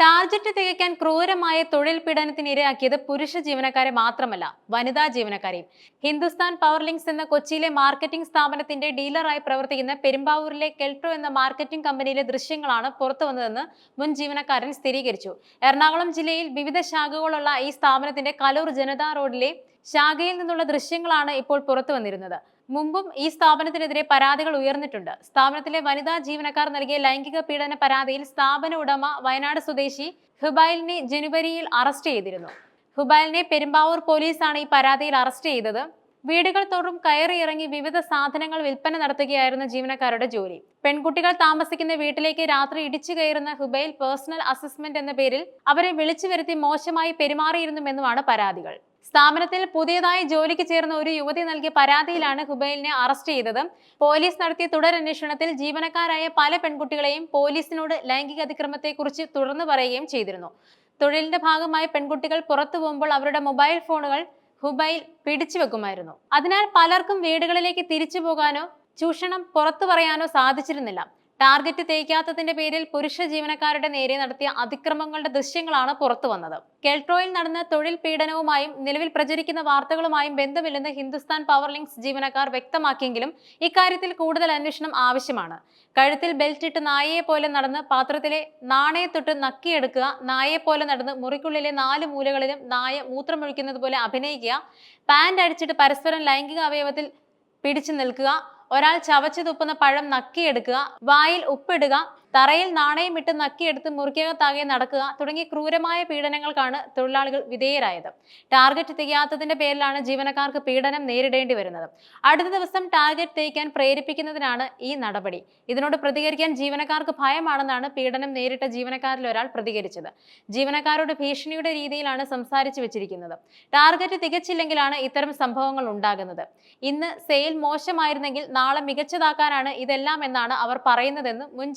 Target തികയ്ക്കാൻ ക്രൂരമായ തൊഴിൽ പീഡനത്തിന് ഇരയാക്കിയത് പുരുഷ ജീവനക്കാരെ മാത്രമല്ല വനിതാ ജീവനക്കാരെയും. ഹിന്ദുസ്ഥാൻ പവർ ലിങ്ക്സ് എന്ന കൊച്ചിയിലെ മാർക്കറ്റിംഗ് സ്ഥാപനത്തിന്റെ ഡീലറായി പ്രവർത്തിക്കുന്ന പെരുമ്പാവൂരിലെ കെൽട്രോ എന്ന മാർക്കറ്റിംഗ് കമ്പനിയിലെ ദൃശ്യങ്ങളാണ് പുറത്തു വന്നതെന്ന് മുൻ ജീവനക്കാരൻ സ്ഥിരീകരിച്ചു. എറണാകുളം ജില്ലയിൽ വിവിധ ശാഖകളുള്ള ഈ സ്ഥാപനത്തിന്റെ കലൂർ ജനതാ റോഡിലെ ശാഖയിൽ നിന്നുള്ള ദൃശ്യങ്ങളാണ് ഇപ്പോൾ പുറത്തു വന്നിരുന്നത്. മുമ്പും ഈ സ്ഥാപനത്തിനെതിരെ പരാതികൾ ഉയർന്നിട്ടുണ്ട്. സ്ഥാപനത്തിലെ വനിതാ ജീവനക്കാർ നൽകിയ ലൈംഗിക പീഡന പരാതിയിൽ സ്ഥാപന ഉടമ വയനാട് സ്വദേശി ഹുബൈലിനെ ജനുവരിയിൽ അറസ്റ്റ് ചെയ്തിരുന്നു. ഹുബൈലിനെ പെരുമ്പാവൂർ പോലീസാണ് ഈ പരാതിയിൽ അറസ്റ്റ് ചെയ്തത്. വീടുകൾ തോറും കയറി ഇറങ്ങി വിവിധ സാധനങ്ങൾ വിൽപ്പന നടത്തുകയായിരുന്നു ജീവനക്കാരുടെ ജോലി. പെൺകുട്ടികൾ താമസിക്കുന്ന വീട്ടിലേക്ക് രാത്രി ഇടിച്ചു കയറുന്ന ഹുബൈൽ പേഴ്സണൽ അസസ്മെന്റ് എന്ന പേരിൽ അവരെ വിളിച്ചു വരുത്തി മോശമായി പെരുമാറിയിരുന്നുവെന്നുമാണ് പരാതികൾ. സ്ഥാപനത്തിൽ പുതിയതായി ജോലിക്ക് ചേർന്ന ഒരു യുവതി നൽകിയ പരാതിയിലാണ് ഹുബൈലിനെ അറസ്റ്റ് ചെയ്തത്. പോലീസ് നടത്തിയ തുടരന്വേഷണത്തിൽ ജീവനക്കാരായ പല പെൺകുട്ടികളെയും പോലീസിനോട് ലൈംഗിക അതിക്രമത്തെക്കുറിച്ച് തുറന്നു പറയുകയും ചെയ്തിരുന്നു. തൊഴിലിന്റെ ഭാഗമായി പെൺകുട്ടികൾ പുറത്തു പോകുമ്പോൾ അവരുടെ മൊബൈൽ ഫോണുകൾ ഹുബൈൽ പിടിച്ചു വെക്കുമായിരുന്നു. അതിനാൽ പലർക്കും വീടുകളിലേക്ക് തിരിച്ചു പോകാനോ ചൂഷണം പുറത്തു പറയാനോ സാധിച്ചിരുന്നില്ല. ടാർഗറ്റ് തേക്കാത്തതിന്റെ പേരിൽ പുരുഷ ജീവനക്കാരുടെ നേരെ നടത്തിയ അതിക്രമങ്ങളുടെ ദൃശ്യങ്ങളാണ് പുറത്തു വന്നത്. കെൽട്രോയിൽ നടന്ന തൊഴിൽ പീഡനവുമായും നിലവിൽ പ്രചരിക്കുന്ന വാർത്തകളുമായും ബന്ധമില്ലെന്ന് ഹിന്ദുസ്ഥാൻ പവർ ലിങ്ക്സ് ജീവനക്കാർ വ്യക്തമാക്കിയെങ്കിലും ഇക്കാര്യത്തിൽ കൂടുതൽ അന്വേഷണം ആവശ്യമാണ്. കഴുത്തിൽ ബെൽറ്റ് ഇട്ട് നായയെ പോലെ നടന്ന് പാത്രത്തിലെ നാണയത്തൊട്ട് നക്കിയെടുക്കുക നായയെ പോലെ നടന്ന് മുറിക്കുള്ളിലെ നാല് മൂലകളിലും നായ മൂത്രമൊഴിക്കുന്നത് പോലെ അഭിനയിക്കുക പാന്റ് അടിച്ചിട്ട് പരസ്പരം ലൈംഗിക അവയവത്തിൽ പിടിച്ചു നിൽക്കുക ഒരാൾ ചവച്ചു തുപ്പുന്ന പഴം നക്കിയെടുക്കുക വായിൽ ഉപ്പിടുക തറയിൽ നാണയം ഇട്ട് നക്കിയെടുത്ത് മുറിക്കകത്താകെ നടക്കുക തുടങ്ങിയ ക്രൂരമായ പീഡനങ്ങൾക്കാണ് തൊഴിലാളികൾ വിധേയരായത്. ടാർഗറ്റ് തികയാത്തതിന്റെ പേരിലാണ് ജീവനക്കാർക്ക് പീഡനം നേരിടേണ്ടി വരുന്നത്. അടുത്ത ദിവസം ടാർഗറ്റ് തേക്കാൻ പ്രേരിപ്പിക്കുന്നതിനാണ് ഈ നടപടി. ഇതിനോട് പ്രതികരിക്കാൻ ജീവനക്കാർക്ക് ഭയമാണെന്നാണ് പീഡനം നേരിട്ട ജീവനക്കാരിൽ ഒരാൾ പ്രതികരിച്ചത്. ജീവനക്കാരോട് ഭീഷണിയുടെ രീതിയിലാണ് സംസാരിച്ചു വെച്ചിരിക്കുന്നത്. ടാർഗറ്റ് തികച്ചില്ലെങ്കിലാണ് ഇത്തരം സംഭവങ്ങൾ ഉണ്ടാകുന്നത്. ഇന്ന് സെയിൽ മോശമായിരുന്നെങ്കിൽ നാളെ മികച്ചതാക്കാനാണ് ഇതെല്ലാം എന്നാണ് അവർ പറയുന്നതെന്ന് മുൻ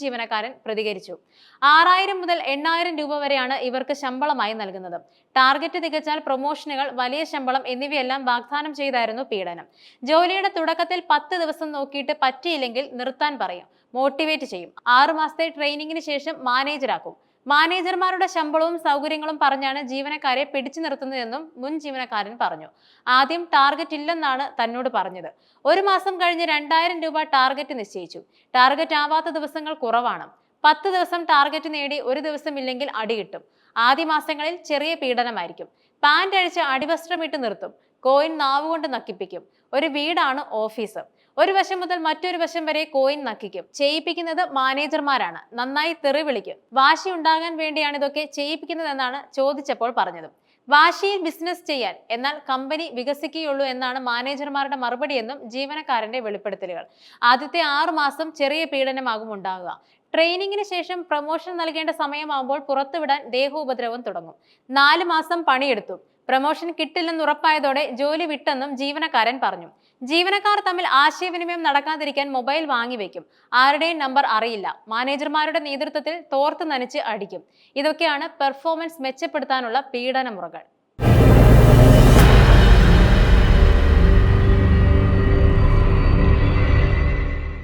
ജീവനക്കാരൻ പ്രതികരിച്ചു. ആറായിരം മുതൽ എണ്ണായിരം രൂപ വരെയാണ് ഇവർക്ക് ശമ്പളമായി നൽകുന്നത്. ടാർഗറ്റ് തികച്ചാൽ പ്രൊമോഷനുകൾ വലിയ ശമ്പളം എന്നിവയെല്ലാം വാഗ്ദാനം ചെയ്തായിരുന്നു പീഡനം. ജോലിയുടെ തുടക്കത്തിൽ പത്ത് ദിവസം നോക്കിയിട്ട് പറ്റിയില്ലെങ്കിൽ നിർത്താൻ പറയും. മോട്ടിവേറ്റ് ചെയ്യും. ആറുമാസത്തെ ട്രെയിനിങ്ങിന് ശേഷം മാനേജരാക്കും. മാനേജർമാരുടെ ശമ്പളവും സൗകര്യങ്ങളും പറഞ്ഞാണ് ജീവനക്കാരെ പിടിച്ചു നിർത്തുന്നതെന്നും മുൻ ജീവനക്കാരൻ പറഞ്ഞു. ആദ്യം ടാർഗറ്റ് ഇല്ലെന്നാണ് തന്നോട് പറഞ്ഞത്. ഒരു മാസം കഴിഞ്ഞ് രണ്ടായിരം രൂപ ടാർഗറ്റ് നിശ്ചയിച്ചു. ടാർഗറ്റ് ആവാത്ത ദിവസങ്ങൾ കുറവാണ്. പത്ത് ദിവസം ടാർഗറ്റ് നേടി ഒരു ദിവസം ഇല്ലെങ്കിൽ അടി കിട്ടും ആദ്യ മാസങ്ങളിൽ ചെറിയ പീഡനമായിരിക്കും. പാന്റ് അഴിച്ച് അടിവസ്ത്രമിട്ട് നിർത്തും. കോയിൻ നാവുകൊണ്ട് നക്കിപ്പിക്കും. ഒരു വീടാണ് ഓഫീസ് ഒരു വശം മുതൽ മറ്റൊരു വശം വരെ കോയിൻ നക്കിക്കും. ചെയ്യിപ്പിക്കുന്നത് മാനേജർമാരാണ് നന്നായി തെറി വിളിക്കും. വാശി ഉണ്ടാകാൻ വേണ്ടിയാണ് ഇതൊക്കെ ചെയ്യിപ്പിക്കുന്നതെന്നാണ് ചോദിച്ചപ്പോൾ പറഞ്ഞത്. വാശിയിൽ ബിസിനസ് ചെയ്യാൻ എന്നാൽ കമ്പനി വികസിക്കുകയുള്ളൂ എന്നാണ് മാനേജർമാരുടെ മറുപടിയെന്നും ജീവനക്കാരന്റെ വെളിപ്പെടുത്തലുകൾ. ആദ്യത്തെ ആറു മാസം ചെറിയ പീഡനമാകും ഉണ്ടാകുക. ട്രെയിനിങ്ങിന് ശേഷം പ്രൊമോഷൻ നൽകേണ്ട സമയമാകുമ്പോൾ പുറത്തുവിടാൻ ദേഹോപദ്രവം തുടങ്ങും. നാല് മാസം പണിയെടുത്തു. പ്രൊമോഷൻ കിട്ടില്ലെന്ന് ഉറപ്പായതോടെ ജോലി വിട്ടെന്നും ജീവനക്കാരൻ പറഞ്ഞു. ജീവനക്കാർ തമ്മിൽ ആശയവിനിമയം നടക്കാതിരിക്കാൻ മൊബൈൽ വാങ്ങിവെക്കും ആരുടെയും നമ്പർ അറിയില്ല. മാനേജർമാരുടെ നേതൃത്വത്തിൽ തോർത്ത് നനച്ച് അടിക്കും. ഇതൊക്കെയാണ് പെർഫോമൻസ് മെച്ചപ്പെടുത്താനുള്ള പീഡന മുറകൾ